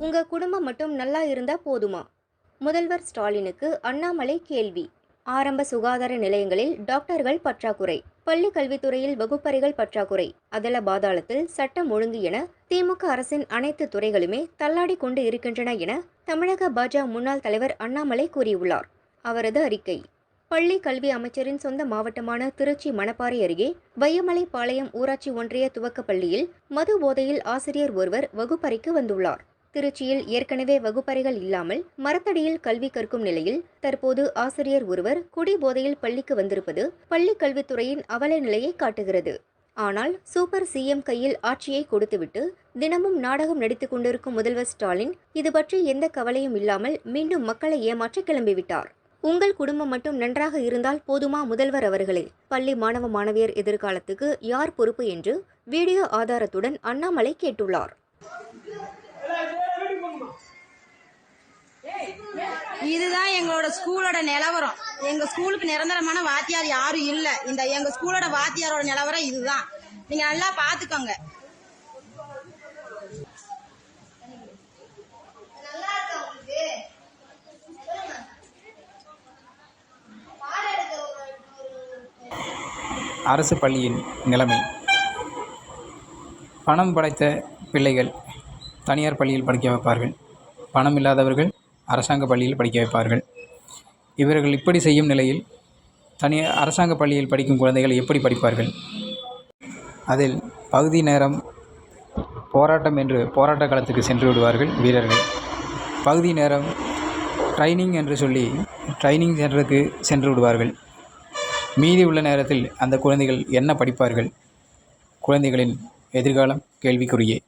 உங்க குடும்பம் மட்டும் நல்லா இருந்தா போதுமா? முதல்வர் ஸ்டாலினுக்கு அண்ணாமலை கேள்வி. ஆரம்ப சுகாதார நிலையங்களில் டாக்டர்கள் பற்றாக்குறை பள்ளி கல்வித்துறையில் வகுப்பறைகள் பற்றாக்குறை அதல பாதாளத்தில் சட்டம் ஒழுங்கு என திமுக அரசின் அனைத்து துறைகளுமே தள்ளாடி கொண்டு இருக்கின்றன என தமிழக பாஜக முன்னாள் தலைவர் அண்ணாமலை கூறியுள்ளார். அவரது அறிக்கை பள்ளி கல்வி அமைச்சரின் சொந்த மாவட்டமான திருச்சி மணப்பாறை அருகே வையமலை பாளையம் ஊராட்சி ஒன்றிய துவக்க பள்ளியில் மது போதையில் ஆசிரியர் ஒருவர் வகுப்பறைக்கு வந்துள்ளார். திருச்சியில் ஏற்கனவே வகுப்பறைகள் இல்லாமல் மரத்தடியில் கல்வி கற்கும் நிலையில் தற்போது ஆசிரியர் ஒருவர் குடி போதையில் பள்ளிக்கு வந்திருப்பது பள்ளி கல்வித்துறையின் அவல நிலையை காட்டுகிறது. ஆனால் சூப்பர் சிஎம் கையில் ஆட்சியை கொடுத்துவிட்டு தினமும் நாடகம் நடித்துக் கொண்டிருக்கும் முதல்வர் ஸ்டாலின் இது பற்றி எந்த கவலையும் இல்லாமல் மீண்டும் மக்களை ஏமாற்றி கிளம்பிவிட்டார். உங்கள் குடும்பம் மட்டும் நன்றாக இருந்தால் போதுமா முதல்வர் அவர்களே? பள்ளி மாணவ மாணவியர் எதிர்காலத்துக்கு யார் பொறுப்பு என்று வீடியோ ஆதாரத்துடன் அண்ணாமலை கேட்டுள்ளார். இதுதான் எங்களோட ஸ்கூலோட நிலவரம். எங்க ஸ்கூலுக்கு நிரந்தரமான வாத்தியார் யாரும் இல்ல. இந்த எங்க ஸ்கூலோட வாத்தியாரோட நிலவரம் இதுதான். நீங்க நல்லா பாத்துக்கோங்க. அரசு பள்ளியின் நிலைமை. பணம் படைத்த பிள்ளைகள் தனியார் பள்ளியில் படிக்க வைப்பார்கள். பணம் இல்லாதவர்கள் அரசாங்க பள்ளியில் படிக்க வைப்பார்கள். இவர்கள் இப்படி செய்யும் நிலையில் தனி அரசாங்க பள்ளியில் படிக்கும் குழந்தைகள் எப்படி படிப்பார்கள்? அதில் பகுதி நேரம் போராட்டம் என்று போராட்ட காலத்துக்கு சென்று விடுவார்கள் வீரர்கள். பகுதி நேரம் ட்ரைனிங் என்று சொல்லி ட்ரைனிங் சென்டருக்கு சென்று விடுவார்கள். மீதி உள்ள நேரத்தில் அந்த குழந்தைகள் என்ன படிப்பார்கள்? குழந்தைகளின் எதிர்காலம் கேள்விக்குரியே